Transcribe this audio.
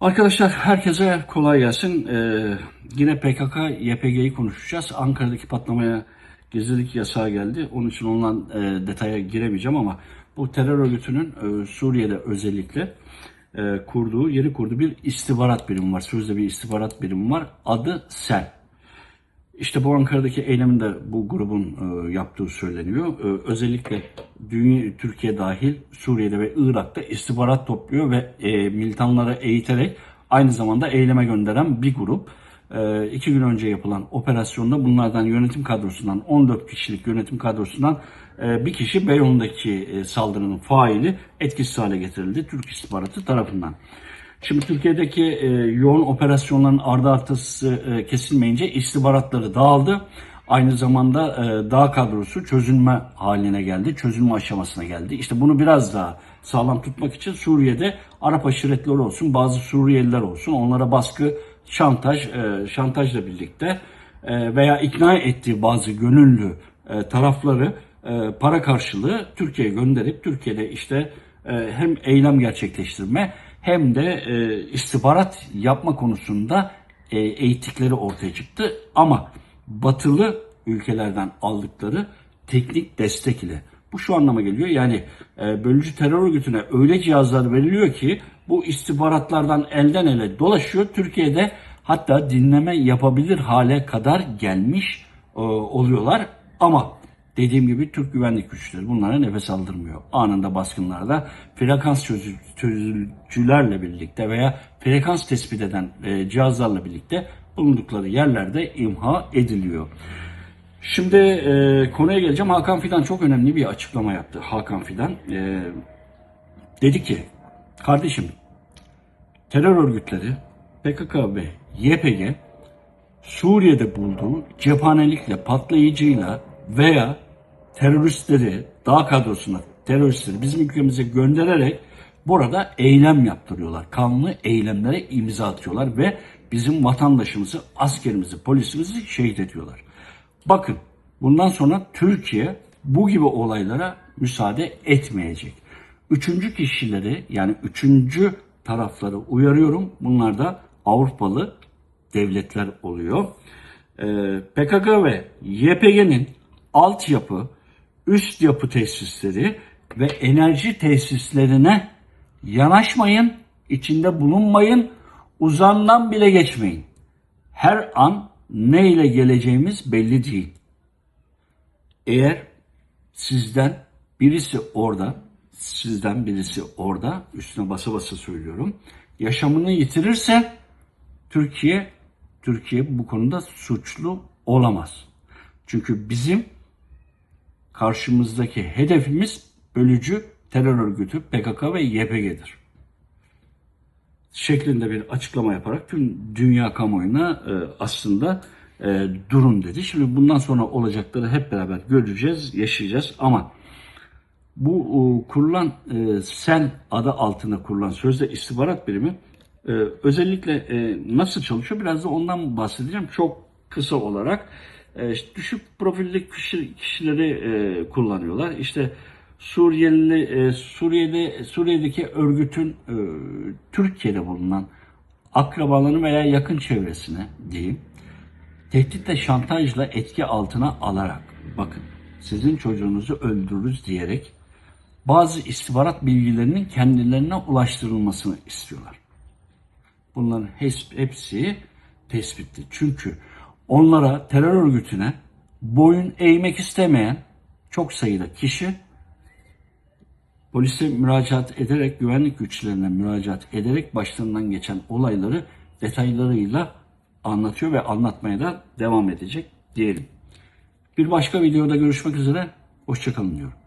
Arkadaşlar herkese kolay gelsin. Ee, yine PKK, YPG'yi konuşacağız. Ankara'daki patlamaya gizlilik yasağı geldi. Onun için ondan e, detaya giremeyeceğim ama bu terör örgütünün e, Suriye'de özellikle e, kurduğu, yeni kurduğu bir istihbarat birimi var. Sözde bir istihbarat birimi var. Adı SEL. İşte bu Ankara'daki eylemin de bu grubun e, yaptığı söyleniyor. E, özellikle dünya, Türkiye dahil Suriye'de ve Irak'ta istihbarat topluyor ve e, militanları eğiterek aynı zamanda eyleme gönderen bir grup. E, iki gün önce yapılan operasyonda bunlardan yönetim kadrosundan 14 kişilik yönetim kadrosundan e, bir kişi Beyoğlu'ndaki e, saldırının faili etkisiz hale getirildi Türk istihbaratı tarafından. Şimdi Türkiye'deki e, yoğun operasyonların ardı arkası e, kesilmeyince istihbaratları dağıldı. Aynı zamanda e, dağ kadrosu çözülme haline geldi, çözülme aşamasına geldi. İşte bunu biraz daha sağlam tutmak için Suriye'de Arap aşiretleri olsun, bazı Suriyeliler olsun, onlara baskı, şantaj, e, şantajla birlikte e, veya ikna ettiği bazı gönüllü e, tarafları e, para karşılığı Türkiye'ye gönderip Türkiye'de işte e, hem eylem gerçekleştirme hem de e, istihbarat yapma konusunda e, eğitikleri ortaya çıktı. Ama batılı ülkelerden aldıkları teknik destek ile. Bu şu anlama geliyor yani e, bölücü terör örgütüne öyle cihazlar veriliyor ki bu istihbaratlardan elden ele dolaşıyor. Türkiye'de hatta dinleme yapabilir hale kadar gelmiş e, oluyorlar. Ama dediğim gibi Türk güvenlik güçleri bunlara nefes aldırmıyor. Anında baskınlarda frekans çözü- çözücülerle birlikte veya frekans tespit eden e, cihazlarla birlikte bulundukları yerlerde imha ediliyor. Şimdi e, konuya geleceğim. Hakan Fidan çok önemli bir açıklama yaptı. Hakan Fidan e, dedi ki, kardeşim terör örgütleri PKK ve YPG Suriye'de bulduğu cephanelikle, patlayıcıyla veya teröristleri, dağ kadrosuna teröristleri bizim ülkemize göndererek burada eylem yaptırıyorlar. Kanlı eylemlere imza atıyorlar ve bizim vatandaşımızı, askerimizi, polisimizi şehit ediyorlar. Bakın bundan sonra Türkiye bu gibi olaylara müsaade etmeyecek. Üçüncü kişileri yani üçüncü tarafları uyarıyorum. Bunlar da Avrupalı devletler oluyor. Ee, PKK ve YPG'nin altyapı, üst yapı tesisleri ve enerji tesislerine yanaşmayın, içinde bulunmayın, uzandan bile geçmeyin. Her an ne ile geleceğimiz belli değil. Eğer sizden birisi orada, sizden birisi orada, üstüne basa basa söylüyorum, yaşamını yitirirse Türkiye, Türkiye bu konuda suçlu olamaz. Çünkü bizim karşımızdaki hedefimiz bölücü terör örgütü PKK ve YPG'dir. Şeklinde bir açıklama yaparak tüm dünya kamuoyuna e, aslında e, durun dedi. Şimdi bundan sonra olacakları hep beraber göreceğiz, yaşayacağız ama bu e, kurulan SEL adı altında kurulan sözde istihbarat birimi özellikle nasıl çalışıyor biraz da ondan bahsedeceğim çok kısa olarak. İşte düşük profilli kişi, kişileri e, kullanıyorlar. İşte Suriyeli e, Suriye'de Suriye'deki örgütün e, Türkiye'de bulunan akrabalarını veya yakın çevresine diyeyim tehditle şantajla etki altına alarak bakın sizin çocuğunuzu öldürürüz diyerek bazı istihbarat bilgilerinin kendilerine ulaştırılmasını istiyorlar. Bunların hepsi tespitli. Çünkü onlara terör örgütüne boyun eğmek istemeyen çok sayıda kişi polise müracaat ederek, güvenlik güçlerine müracaat ederek başlarından geçen olayları detaylarıyla anlatıyor ve anlatmaya da devam edecek diyelim. Bir başka videoda görüşmek üzere. Hoşçakalın diyorum.